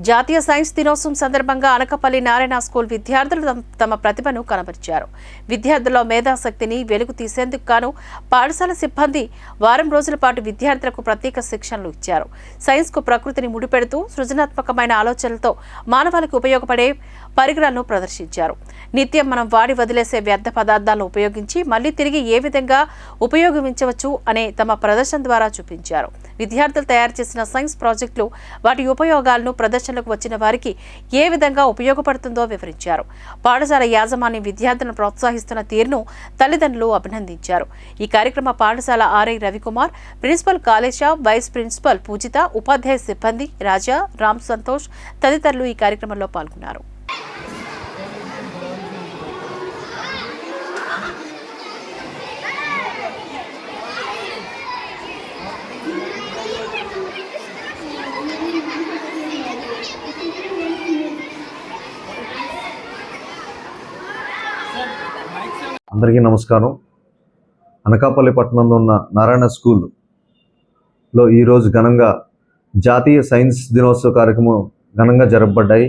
జాతీయ సైన్స్ దినోత్సవం సందర్భంగా అనకపల్లి నారాయణ స్కూల్ విద్యార్థులు తమ- తమ ప్రతిభను కనబరిచారు. విద్యార్థుల్లో మేధాశక్తిని వెలుగు తీసేందుకు గాను పాఠశాల సిబ్బంది వారం రోజుల పాటు విద్యార్థులకు ప్రత్యేక శిక్షణలు ఇచ్చారు. సైన్స్కు ప్రకృతిని ముడిపెడుతూ సృజనాత్మకమైన ఆలోచనలతో మానవాళికి ఉపయోగపడే పరికరాలను ప్రదర్శించారు. నిత్యం మనం వాడి వదిలేసే వ్యర్థ పదార్థాలను ఉపయోగించి మళ్ళీ తిరిగి ఏ విధంగా ఉపయోగించవచ్చు అనే తమ ప్రదర్శన ద్వారా చూపించారు. విద్యార్థులు తయారు చేసిన సైన్స్ ప్రాజెక్టులు వాటి ఉపయోగాలను ప్రదర్శన ప్రదర్శనలకు వచ్చిన వారికి ఏ విధంగా ఉపయోగపడుతుందో వివరించారు. పాఠశాల యాజమాన్యం విద్యార్థులను ప్రోత్సహిస్తున్న తీరును తల్లిదండ్రులు అభినందించారు. ఈ కార్యక్రమ పాఠశాల RI Ravikumar principal Kalesha vice principal Pujitha ఉపాధ్యాయ సిబ్బంది రాజా రామ్ సంతోష్ తదితరులు ఈ కార్యక్రమంలో పాల్గొన్నారు. అందరికీ నమస్కారం. అనకాపల్లి పట్టణంలో ఉన్న నారాయణ స్కూల్లో ఈరోజు ఘనంగా జాతీయ సైన్స్ దినోత్సవ కార్యక్రమం ఘనంగా జరపబడ్డాయి.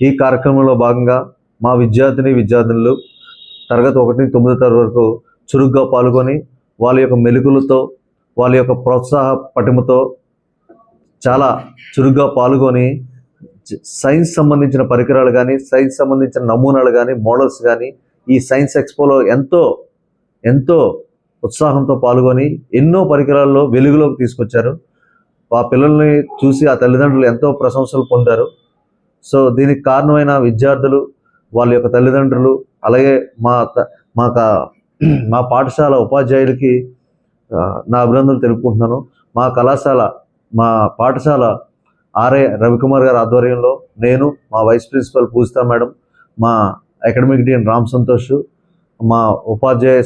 ఈ కార్యక్రమంలో భాగంగా మా విద్యార్థిని విద్యార్థినులు తరగతి ఒకటి తొమ్మిది తరగతి వరకు చురుగ్గా పాల్గొని వాళ్ళ యొక్క మెలుకులతో వాళ్ళ యొక్క ప్రోత్సాహ పటిమతో చాలా చురుగ్గా పాల్గొని సైన్స్ సంబంధించిన పరికరాలు కానీ సైన్స్ సంబంధించిన నమూనాలు కానీ మోడల్స్ కానీ ఈ సైన్స్ ఎక్స్పోలో ఎంతో ఎంతో ఉత్సాహంతో పాల్గొని ఎన్నో పరికరాల్లో వెలుగులోకి తీసుకొచ్చారు. ఆ పిల్లల్ని చూసి ఆ తల్లిదండ్రులు ఎంతో ప్రశంసలు పొందారు. సో దీనికి కారణమైన విద్యార్థులు వాళ్ళ యొక్క తల్లిదండ్రులు అలాగే మా త- మా మా పాఠశాల ఉపాధ్యాయులకి నా అభినందనలు తెలుపుకుంటున్నాను. మా కళాశాల మా పాఠశాల ఆర్ఏ రవికుమార్ గారి ఆధ్వర్యంలో నేను మా వైస్ ప్రిన్సిపల్ పూజితా మేడం మా అకాడమిక్ డీన్ రామ్ సంతోష్ మా ఉపాధ్యాయ